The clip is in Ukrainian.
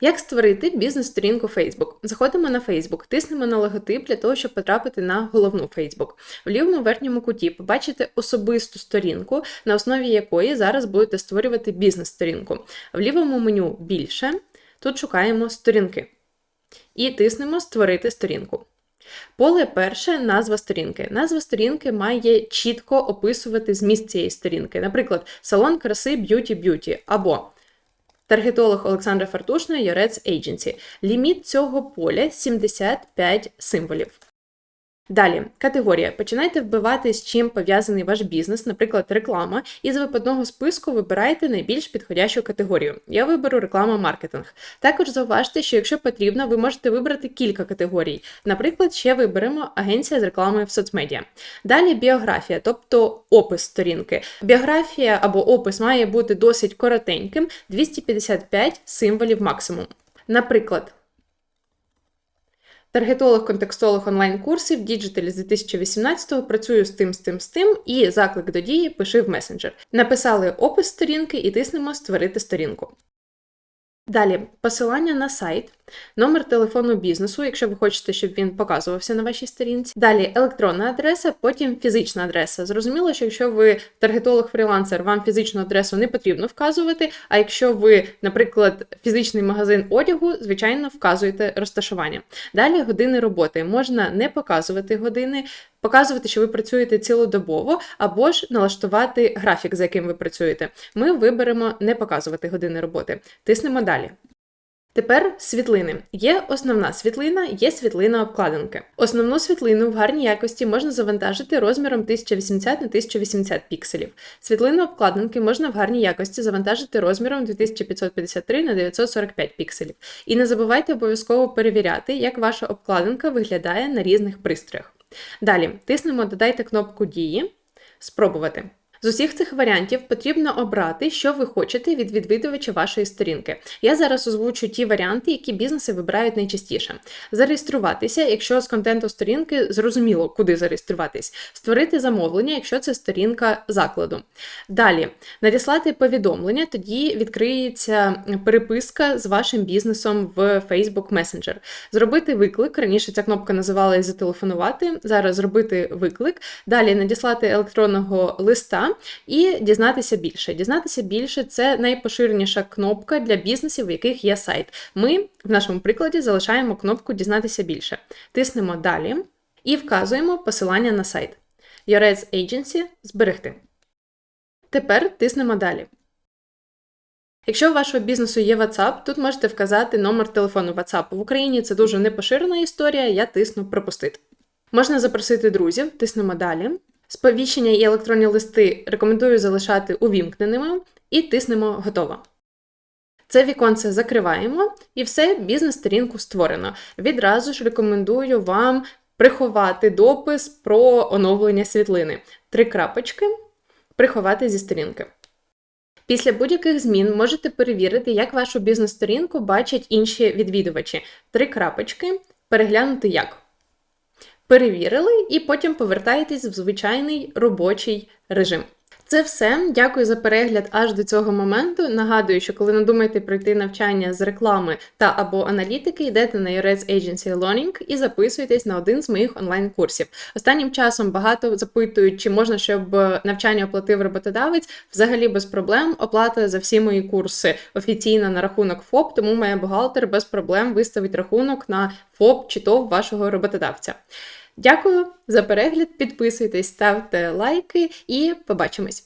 Як створити бізнес-сторінку Facebook? Заходимо на Facebook, тиснемо на логотип для того, щоб потрапити на головну Facebook. В лівому верхньому куті побачите особисту сторінку, на основі якої зараз будете створювати бізнес-сторінку. В лівому меню більше. Тут шукаємо сторінки і тиснемо Створити сторінку. Поле перше назва сторінки. Назва сторінки має чітко описувати зміст цієї сторінки. Наприклад, салон краси Beauty Beauty або Таргетолог Олександра Фартушна, Йорець Agency. Ліміт цього поля 75 символів. Далі, категорія. Починайте вбивати, з чим пов'язаний ваш бізнес, наприклад, реклама, і з випадного списку вибирайте найбільш підходящу категорію. Я виберу реклама маркетинг. Також зауважте, що якщо потрібно, ви можете вибрати кілька категорій. Наприклад, ще виберемо агенція з реклами в соцмедіа. Далі біографія, тобто опис сторінки. Біографія або опис має бути досить коротеньким, 255 символів максимум. Наприклад. Таргетолог-контекстолог онлайн-курсів, діджиталі з 2018-го, працюю з тим, з тим, з тим, і заклик до дії пиши в месенджер. Написали опис сторінки і тиснемо Створити сторінку. Далі посилання на сайт, номер телефону бізнесу, якщо ви хочете, щоб він показувався на вашій сторінці. Далі електронна адреса, потім фізична адреса. Зрозуміло, що якщо ви таргетолог-фрілансер, вам фізичну адресу не потрібно вказувати. А якщо ви, наприклад, фізичний магазин одягу, звичайно, вказуєте розташування. Далі години роботи. Можна не показувати години, показувати, що ви працюєте цілодобово, або ж налаштувати графік, за яким ви працюєте. Ми виберемо не показувати години роботи. Тиснемо далі. Тепер світлини. Є основна світлина, є світлина обкладинки. Основну світлину в гарній якості можна завантажити розміром 1080 на 1080 пікселів. Світлину обкладинки можна в гарній якості завантажити розміром 2553 на 945 пікселів. І не забувайте обов'язково перевіряти, як ваша обкладинка виглядає на різних пристроях. Далі тиснемо Додайте кнопку дії, спробувати. З усіх цих варіантів потрібно обрати, що ви хочете від відвідувача вашої сторінки. Я зараз озвучу ті варіанти, які бізнеси вибирають найчастіше. Зареєструватися, якщо з контенту сторінки зрозуміло, куди зареєструватись, створити замовлення, якщо це сторінка закладу. Далі надіслати повідомлення, тоді відкриється переписка з вашим бізнесом в Facebook Messenger. Зробити виклик. Раніше ця кнопка називалась зателефонувати. Зараз зробити виклик. Далі надіслати електронного листа і дізнатися більше. Дізнатися більше це найпоширеніша кнопка для бізнесів, у яких є сайт. Ми в нашому прикладі залишаємо кнопку Дізнатися більше. Тиснемо далі і вказуємо посилання на сайт. Йорець Agency зберегти. Тепер тиснемо далі. Якщо у вашого бізнесу є WhatsApp, тут можете вказати номер телефону WhatsApp. В Україні це дуже непоширена історія, я тисну пропустити. Можна запросити друзів, тиснемо далі. Сповіщення і електронні листи рекомендую залишати увімкненими і тиснемо Готово. Це віконце закриваємо і все, бізнес-сторінку створено. Відразу ж рекомендую вам приховати допис про оновлення світлини. Три крапочки приховати зі сторінки. Після будь-яких змін можете перевірити, як вашу бізнес-сторінку бачать інші відвідувачі. Три крапочки переглянути як. Перевірили, і потім повертаєтесь в звичайний робочий режим. Це все. Дякую за перегляд аж до цього моменту. Нагадую, що коли надумаєте пройти навчання з реклами та або аналітики, йдете на Yoretz Agency Learning і записуєтесь на один з моїх онлайн-курсів. Останнім часом багато запитують, чи можна, щоб навчання оплатив роботодавець. Взагалі без проблем. Оплата за всі мої курси офіційна на рахунок ФОП, тому моя бухгалтер без проблем виставить рахунок на ФОП чи ТОВ вашого роботодавця. Дякую за перегляд, підписуйтесь, ставте лайки і побачимось!